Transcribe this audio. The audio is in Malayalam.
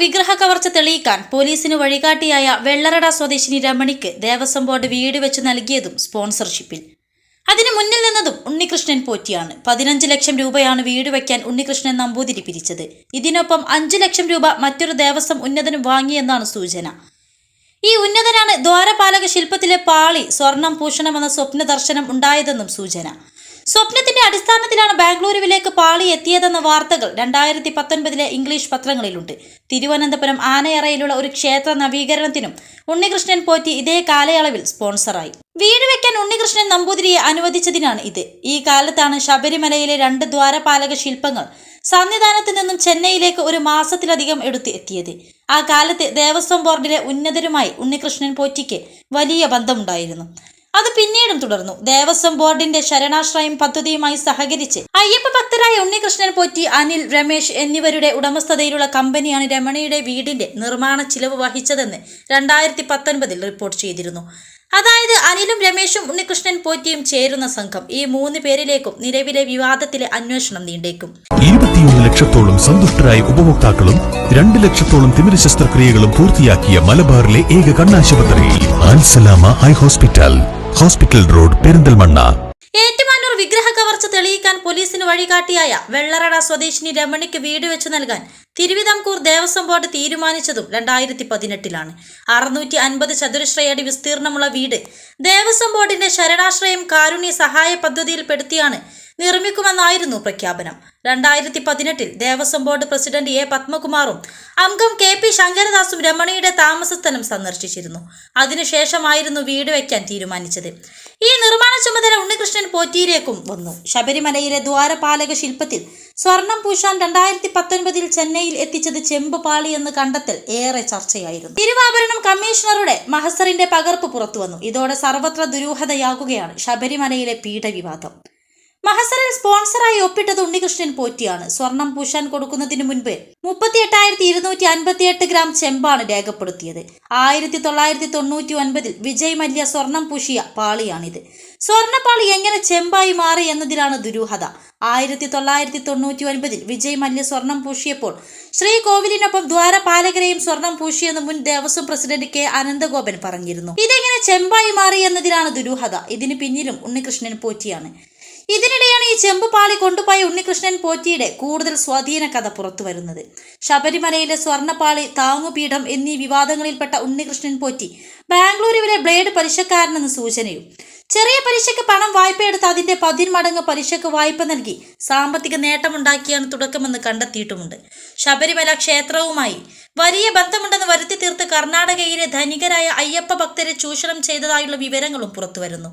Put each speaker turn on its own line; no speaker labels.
വിഗ്രഹ കവർച്ച തെളിയിക്കാൻ പോലീസിന് വഴികാട്ടിയായ വെള്ളറട സ്വദേശിനി രമണിക്ക് ദേവസ്വം ബോർഡ് വീട് വെച്ച് നൽകിയതും സ്പോൺസർഷിപ്പിൽ. അതിനു മുന്നിൽ നിന്നതും ഉണ്ണികൃഷ്ണൻ പോറ്റിയാണ്. പതിനഞ്ച് ലക്ഷം രൂപയാണ് വീട് വയ്ക്കാൻ ഉണ്ണികൃഷ്ണൻ നമ്പൂതിരി പിരിച്ചത്. ഇതിനൊപ്പം അഞ്ചു ലക്ഷം രൂപ മറ്റൊരു ദേവസ്വം ഉന്നതനും വാങ്ങിയെന്നാണ് സൂചന. ഈ ഉന്നതനാണ് ദ്വാരപാലക ശില്പത്തിലെ പാളി സ്വർണം പൂഷണമെന്ന സ്വപ്ന ദർശനം ഉണ്ടായതെന്നും സൂചന. സ്വപ്നത്തിന്റെ അടിസ്ഥാനത്തിലാണ് ബാംഗ്ലൂരുവിലേക്ക് പാളി എത്തിയതെന്ന വാർത്തകൾ രണ്ടായിരത്തി പത്തൊൻപതിലെ ഇംഗ്ലീഷ് പത്രങ്ങളിലുണ്ട്. തിരുവനന്തപുരം ആനയറയിലുള്ള ഒരു ക്ഷേത്ര നവീകരണത്തിനും ഉണ്ണികൃഷ്ണൻ പോറ്റി ഇതേ കാലയളവിൽ സ്പോൺസറായി. വീട് വെക്കാൻ ഉണ്ണികൃഷ്ണൻ നമ്പൂതിരിയെ അനുവദിച്ചതിനാണ് ഇത്. ഈ കാലത്താണ് ശബരിമലയിലെ രണ്ട് ദ്വാരപാലക ശില്പങ്ങൾ സന്നിധാനത്ത് നിന്നും ചെന്നൈയിലേക്ക് ഒരു മാസത്തിലധികം എടുത്ത് എത്തിയത്. ആ കാലത്ത് ദേവസ്വം ബോർഡിലെ ഉന്നതരുമായി ഉണ്ണികൃഷ്ണൻ പോറ്റിക്ക് വലിയ ബന്ധമുണ്ടായിരുന്നു. അത് പിന്നീടും തുടർന്നു. ദേവസ്വം ബോർഡിന്റെ ശരണാശ്രയം പദ്ധതിയുമായി സഹകരിച്ച് അയ്യപ്പ ഭക്തരായ ഉണ്ണികൃഷ്ണൻ പോറ്റി അനിൽ രമേശ് എന്നിവരുടെ ഉടമസ്ഥതയിലുള്ള കമ്പനിയാണ് രമണിയുടെ വീടിന്റെ നിർമ്മാണ ചിലവ് വഹിച്ചതെന്ന് രണ്ടായിരത്തി പത്തൊൻപതിൽ റിപ്പോർട്ട് ചെയ്തിരുന്നു. അതായത് അനിലും രമേശും ഉണ്ണികൃഷ്ണൻ പോറ്റിയും ചേരുന്ന സംഘം ഈ മൂന്ന് പേരിലേക്കും നിലവിലെ വിവാദത്തിലെ അന്വേഷണം നീണ്ടേക്കും.
ഇരുപത്തിയൊന്ന് ലക്ഷത്തോളം സന്തുഷ്ടരായ ഉപഭോക്താക്കളും രണ്ട് ലക്ഷത്തോളം തിമിര ശസ്ത്രക്രിയകളും പൂർത്തിയാക്കിയ മലബാറിലെ ഏക കണ്ണാശുപത്രി eye hospital. Hospital road Perinthalmanna.
Ettumanoor വിഗ്രഹ കവർച്ച തെളിയിക്കാൻ പോലീസിന് വഴികാട്ടിയായ വെള്ളറട സ്വദേശിനി രമണിക്ക് വീട് വെച്ച് നൽകാൻ തിരുവിതാംകൂർ ദേവസ്വം ബോർഡ് തീരുമാനിച്ചതും രണ്ടായിരത്തി പതിനെട്ടിലാണ് അറുന്നൂറ്റി അൻപത് ചതുരശ്രയടി വിസ്തീർണമുള്ള വീട് ദേവസ്വം ബോർഡിന്റെ ശരണാശ്രയം കാരുണ്യ സഹായ പദ്ധതിയിൽപ്പെടുത്തിയാണ് നിർമ്മിക്കുമെന്നായിരുന്നു പ്രഖ്യാപനം. രണ്ടായിരത്തി പതിനെട്ടിൽ ദേവസ്വം ബോർഡ് പ്രസിഡന്റ് എ പത്മകുമാറും അംഗം കെ പി ശങ്കരദാസും രമണിയുടെ താമസസ്ഥലം സന്ദർശിച്ചിരുന്നു. അതിനുശേഷമായിരുന്നു വീട് വയ്ക്കാൻ തീരുമാനിച്ചത്. ഈ നിർമ്മാണ ചുമതല ഉണ്ണികൃഷ്ണൻ പോറ്റിയിലേക്കും വന്നു. ശബരിമലയിലെ ദ്വാരപാലക ശില്പത്തിൽ സ്വർണം പൂശാൻ രണ്ടായിരത്തി പത്തൊൻപതിൽ ചെന്നൈയിൽ എത്തിച്ചത് ചെമ്പ് പാളി എന്ന് കണ്ടെത്തൽ ഏറെ ചർച്ചയായിരുന്നു. തിരുവാഭരണം കമ്മീഷണറുടെ മഹസറിന്റെ പകർപ്പ് പുറത്തുവന്നു. ഇതോടെ സർവത്ര ദുരൂഹതയാകുകയാണ് ശബരിമലയിലെ പീഠവിവാദം. മഹസറിൽ സ്പോൺസറായി ഒപ്പിട്ടത് ഉണ്ണികൃഷ്ണൻ പോറ്റിയാണ്. സ്വർണം പൂശാൻ കൊടുക്കുന്നതിന് മുൻപ് മുപ്പത്തി എട്ടായിരത്തി ഇരുന്നൂറ്റി അൻപത്തി എട്ട് ഗ്രാം ചെമ്പാണ് രേഖപ്പെടുത്തിയത്. ആയിരത്തി തൊള്ളായിരത്തി തൊണ്ണൂറ്റി ഒൻപതിൽ വിജയ് മല്യ സ്വർണം പൂശിയ പാളിയാണിത്. സ്വർണപ്പാളി എങ്ങനെ ചെമ്പായി മാറി എന്നതിലാണ് ദുരൂഹത. ആയിരത്തി തൊള്ളായിരത്തി തൊണ്ണൂറ്റി ഒൻപതിൽ വിജയ് മല്യ സ്വർണം പൂശിയപ്പോൾ ശ്രീകോവിലിനൊപ്പം ദ്വാരപാലകരെയും സ്വർണം പൂശിയെന്ന് മുൻ ദേവസ്വം പ്രസിഡന്റ് കെ അനന്തഗോപൻ പറഞ്ഞിരുന്നു. ഇതെങ്ങനെ ചെമ്പായി മാറി എന്നതിലാണ് ദുരൂഹത. ഇതിന് പിന്നിലും ഉണ്ണികൃഷ്ണൻ പോറ്റിയാണ്. ഇതിനിടെയാണ് ഈ ചെമ്പ് പാളി കൊണ്ടുപോയ ഉണ്ണികൃഷ്ണൻ പോറ്റിയുടെ കൂടുതൽ സ്വാധീന കഥ പുറത്തു വരുന്നത് ശബരിമലയിലെ സ്വർണപ്പാളി താങ്ങുപീഠം എന്നീ വിവാദങ്ങളിൽപ്പെട്ട ഉണ്ണികൃഷ്ണൻ പോറ്റി ബാംഗ്ലൂരുവിലെ ബ്ലേഡ് പലിശക്കാരനെന്ന് സൂചനയും. ചെറിയ പലിശയ്ക്ക് പണം വായ്പയെടുത്ത് അതിന്റെ പതിന്മടങ്ങ് പലിശക്ക് വായ്പ നൽകി സാമ്പത്തിക നേട്ടമുണ്ടാക്കിയാണ് തുടക്കമെന്ന് കണ്ടെത്തിയിട്ടുമുണ്ട്. ശബരിമല ക്ഷേത്രവുമായി വലിയ ബന്ധമുണ്ടെന്ന് വരുത്തി തീർത്ത് കർണാടകയിലെ ധനികരായ അയ്യപ്പ ഭക്തരെ ചൂഷണം ചെയ്തതായുള്ള വിവരങ്ങളും പുറത്തുവരുന്നു.